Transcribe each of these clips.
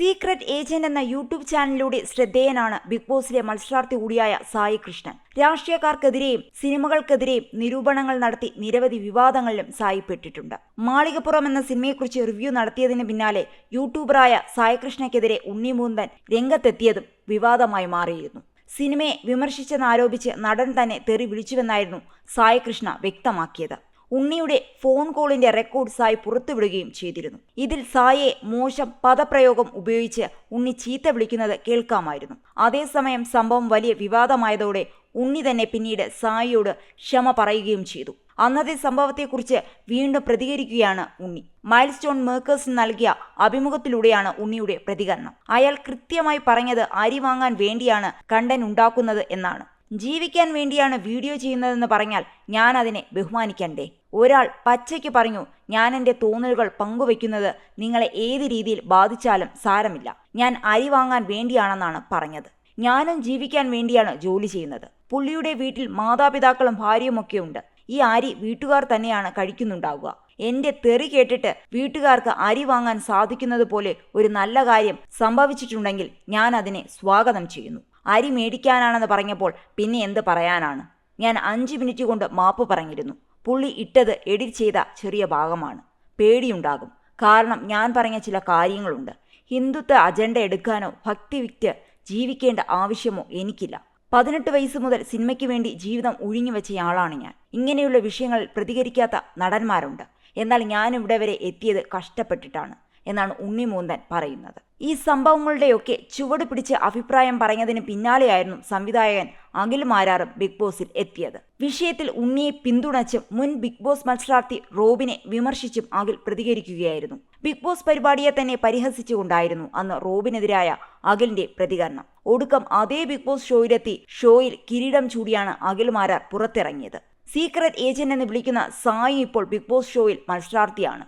Secret agent എന്ന YouTube ചാനലിലൂടെ ശ്രദ്ധേയനാണ് big ബോസിലെ മത്സരാർത്ഥി കൂടിയായ സായി കൃഷ്ണൻ. രാഷ്ട്രീയക്കാർക്കെതിരെയും സിനിമകൾക്കെതിരെയും നിരൂപണങ്ങൾ നടത്തി നിരവധി വിവാദങ്ങളിലും സായി പെട്ടിട്ടുണ്ട്. മാളികപ്പുറം എന്ന സിനിമയെക്കുറിച്ച് റിവ്യൂ നടത്തിയതിന് പിന്നാലെ യൂട്യൂബറായ സായി കൃഷ്ണയ്ക്കെതിരെ ഉണ്ണിമൂന്തൻ രംഗത്തെത്തിയതും വിവാദമായി മാറിയിരുന്നു. സിനിമയെ വിമർശിച്ചെന്നാരോപിച്ച് നടൻ തന്നെ തെറി വിളിച്ചുവെന്നായിരുന്നു സായി കൃഷ്ണ വ്യക്തമാക്കിയത്. ഉണ്ണിയുടെ ഫോൺ കോളിന്റെ റെക്കോർഡ് സായി പുറത്തുവിടുകയും ചെയ്തിരുന്നു. ഇതിൽ സായെ മോശം പദപ്രയോഗം ഉപയോഗിച്ച് ഉണ്ണി ചീത്ത വിളിക്കുന്നത് കേൾക്കാമായിരുന്നു. അതേസമയം സംഭവം വലിയ വിവാദമായതോടെ ഉണ്ണി തന്നെ പിന്നീട് സായിയോട് ക്ഷമ പറയുകയും ചെയ്തു. അന്നത്തെ സംഭവത്തെക്കുറിച്ച് വീണ്ടും പ്രതികരിക്കുകയാണ് ഉണ്ണി. മൈൽ സ്റ്റോൺ മേക്കേഴ്സിന് നൽകിയ അഭിമുഖത്തിലൂടെയാണ് ഉണ്ണിയുടെ പ്രതികരണം. അയാൾ കൃത്യമായി പറഞ്ഞത് അരി വാങ്ങാൻ വേണ്ടിയാണ് കണ്ടൻ ഉണ്ടാക്കുന്നത് എന്നാണ്. ജീവിക്കാൻ വേണ്ടിയാണ് വീഡിയോ ചെയ്യുന്നതെന്ന് പറഞ്ഞാൽ ഞാൻ അതിനെ ബഹുമാനിക്കണ്ടേ. ഒരാൾ പച്ചയ്ക്ക് പറഞ്ഞു ഞാൻ എന്റെ തോന്നലുകൾ പങ്കുവെക്കുന്നത് നിങ്ങളെ ഏത് രീതിയിൽ ബാധിച്ചാലും സാരമില്ല. ഞാൻ അരി വാങ്ങാൻ വേണ്ടിയാണെന്നാണ് പറഞ്ഞത്. ഞാനും ജീവിക്കാൻ വേണ്ടിയാണ് ജോലി ചെയ്യുന്നത്. പുള്ളിയുടെ വീട്ടിൽ മാതാപിതാക്കളും ഭാര്യയുമൊക്കെ ഉണ്ട്. ഈ അരി വീട്ടുകാർ തന്നെയാണ് കഴിക്കുന്നുണ്ടാവുക. എന്റെ തെറി കേട്ടിട്ട് വീട്ടുകാർക്ക് അരി വാങ്ങാൻ സാധിക്കുന്നത് പോലെ ഒരു നല്ല കാര്യം സംഭവിച്ചിട്ടുണ്ടെങ്കിൽ ഞാൻ അതിനെ സ്വാഗതം ചെയ്യുന്നു. അരി മേടിക്കാനാണെന്ന് പറഞ്ഞപ്പോൾ പിന്നെ എന്ത് പറയാനാണ്? ഞാൻ അഞ്ച് മിനിറ്റ് കൊണ്ട് മാപ്പ് പറഞ്ഞിരുന്നു. പുള്ളി ഇട്ടത് എഡിറ്റ് ചെയ്ത ചെറിയ ഭാഗമാണ്. പേടിയുണ്ടാകും. കാരണം ഞാൻ പറഞ്ഞ ചില കാര്യങ്ങളുണ്ട്. ഹിന്ദുത്വ അജണ്ട എടുക്കാനോ ഭക്തി വിറ്റ് ജീവിക്കേണ്ട ആവശ്യമോ എനിക്കില്ല. പതിനെട്ട് വയസ്സ് മുതൽ സിനിമയ്ക്ക് വേണ്ടി ജീവിതം ഒഴിഞ്ഞു വെച്ചയാളാണ് ഞാൻ. ഇങ്ങനെയുള്ള വിഷയങ്ങൾ പ്രതികരിക്കാത്ത നടന്മാരുണ്ട്. എന്നാൽ ഞാനിവിടെ വരെ എത്തിയത് കഷ്ടപ്പെട്ടിട്ടാണ്. എന്നാണ് ഉണ്ണിമൂന്തൻ പറയുന്നത്. ഈ സംഭവങ്ങളുടെയൊക്കെ ചുവട് പിടിച്ച് അഭിപ്രായം പറഞ്ഞതിന് പിന്നാലെയായിരുന്നു സംവിധായകൻ അഖിൽ മാരാറും ബിഗ് ബോസിൽ എത്തിയത്. വിഷയത്തിൽ ഉണ്ണിയെ പിന്തുണച്ചും മുൻ ബിഗ് ബോസ് മത്സരാർത്ഥി റോബിനെ വിമർശിച്ചും അഖിൽ പ്രതികരിക്കുകയായിരുന്നു. ബിഗ് ബോസ് പരിപാടിയെ തന്നെ പരിഹസിച്ചുകൊണ്ടായിരുന്നു അന്ന് റോബിനെതിരായ അഖിലിന്റെ പ്രതികരണം. ഒടുക്കം അതേ ബിഗ് ബോസ് ഷോയിലെത്തി ഷോയിൽ കിരീടം ചൂടിയാണ് അഖിൽ മാരാർ പുറത്തിറങ്ങിയത്. സീക്രട്ട് ഏജന്റ് എന്ന് വിളിക്കുന്ന സായി ഇപ്പോൾ ബിഗ് ബോസ് ഷോയിൽ മത്സരാർത്ഥിയാണ്.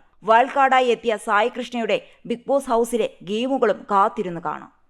കാർഡായി എത്തിയ സായികൃഷ്ണയുടെ ബിഗ് ബോസ് ഹൗസിലെ ഗെയിമുകളും കാത്തിരുന്ന് കാണാം.